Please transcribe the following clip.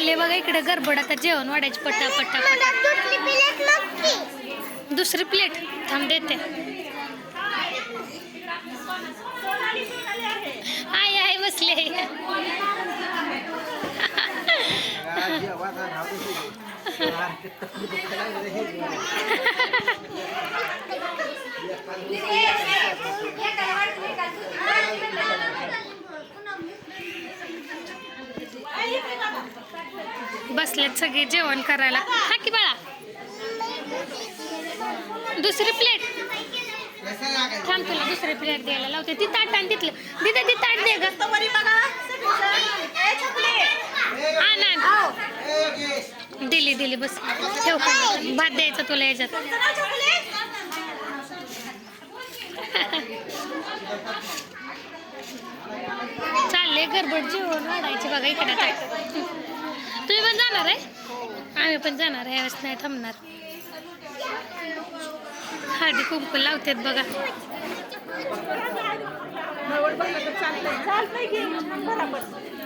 चालले बघा इकडे गडबड आता जेवण वाढायची पट्टा पट्टा पट्टा दुसरी प्लेट थांब देते. आय आय बसले. बसलेत सगळे जेवण करायला. हा की बाळा? दुसरी प्लेट थांब तुला दुसरी प्लेट द्यायला लावते. ती ताट आणि तिथलं. दिदे ती ताट दे ग. दिली दिली. बस. ठेव भात द्यायचा तुला याच्यात. चालले गडबड जेवण वाढायचे बघा इकडे ताट. जाणार आहे? आम्ही पण जाणार आहे यावेळेस नाही थांबणार. हळदी कुंकू लावतात बघा. बरोबर.